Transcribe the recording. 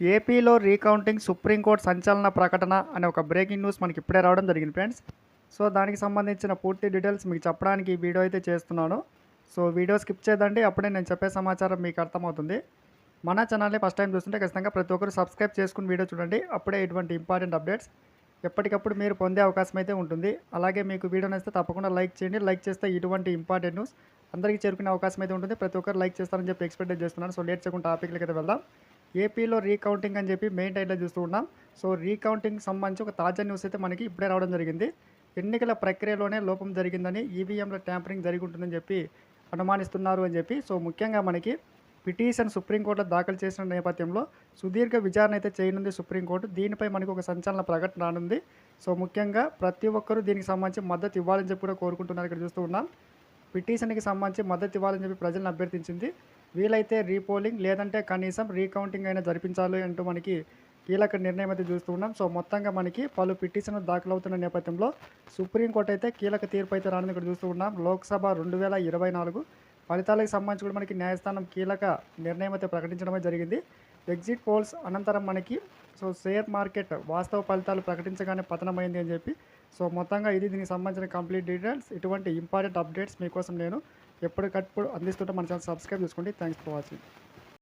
ఏపీలో recounting supreme court సంచలన ప్రకటన అనే ఒక బ్రేకింగ్ న్యూస్ మనకి ఇప్పుడే రావడం జరిగింది ఫ్రెండ్స్. సో దానికి సంబంధించిన పూర్తి డీటెయిల్స్ మీకు చెప్పడానికి ఈ వీడియో అయితే చేస్తున్నాను. సో వీడియో స్కిప్ చేయదండి అప్పుడే నేను చెప్పే సమాచారం మీకు అర్థమవుతుంది. మన ఛానల్ని ఫస్ట్ టైం చూస్తుంటే ఖచ్చితంగా ప్రతి ఒక్కరు సబ్స్క్రైబ్ చేసుకుని వీడియో చూడండి అప్పుడే ఇటువంటి ఇంపార్టెంట్ అప్డేట్స్ ఎప్పటికప్పుడు మీరు పొందే అవకాశం అయితే ఉంటుంది. అలాగే మీకు వీడియో నచ్చితే తప్పకుండా లైక్ చేయండి లైక్ చేస్తే ఇటువంటి ఇంపార్టెంట్ న్యూస్ అందరికీ చేరుకునే అవకాశం అయితే ఉంటుంది. ప్రతి ఒక్కరు లైక్ చేస్తారని చెప్పి ఎక్స్పెక్ట్ చేస్తున్నాను. సో లేట్ చేయకుండా టాపిక్లకి అయితే వెళ్దాం. ఏపీలో రీకౌంటింగ్ అని చెప్పి మెయిన్ టైట్లో చూస్తూ ఉన్నాం. సో రీకౌంటింగ్ సంబంధించి ఒక తాజా న్యూస్ అయితే మనకి ఇప్పుడే రావడం జరిగింది. ఎన్నికల ప్రక్రియలోనే లోపం జరిగిందని ఈవీఎంల ట్యాంపరింగ్ జరిగి ఉంటుందని చెప్పి అనుమానిస్తున్నారు అని చెప్పి సో ముఖ్యంగా మనకి పిటిషన్ సుప్రీంకోర్టులో దాఖలు చేసిన నేపథ్యంలో సుదీర్ఘ విచారణ అయితే చేయనుంది సుప్రీంకోర్టు. దీనిపై మనకు ఒక సంచలన ప్రకటన రానుంది. సో ముఖ్యంగా ప్రతి ఒక్కరూ దీనికి సంబంధించి మద్దతు ఇవ్వాలని చెప్పి కూడా కోరుకుంటున్నారు ఇక్కడ చూస్తూ ఉన్నాం. పిటిషన్కి సంబంధించి మద్దతు ఇవ్వాలని చెప్పి ప్రజలను అభ్యర్థించింది. వీలైతే రీపోలింగ్ లేదంటే కనీసం రీకౌంటింగ్ అయినా జరిపించాలి అంటూ మనకి కీలక నిర్ణయం అయితే చూస్తూ ఉన్నాం. సో మొత్తంగా మనకి పలు పిటిషన్లు దాఖలవుతున్న నేపథ్యంలో సుప్రీంకోర్టు అయితే కీలక తీర్పు అయితే రానుంది ఇక్కడ చూస్తూ ఉన్నాం. లోక్సభ రెండు వేల ఇరవై నాలుగు ఫలితాలకు సంబంధించి కూడా మనకి న్యాయస్థానం కీలక నిర్ణయం అయితే ప్రకటించడమే జరిగింది. ఎగ్జిట్ పోల్స్ అనంతరం మనకి సో షేర్ మార్కెట్ వాస్తవ ఫలితాలు ప్రకటించగానే పతనమైంది అని చెప్పి సో మొత్తంగా ఇది దీనికి సంబంధించిన కంప్లీట్ డీటెయిల్స్. ఇటువంటి ఇంపార్టెంట్ అప్డేట్స్ మీకోసం నేను ఎప్పటికప్పుడు అందిస్తుంటే మన ఛానల్ సబ్స్క్రైబ్ చేసుకోండి. Thanks for watching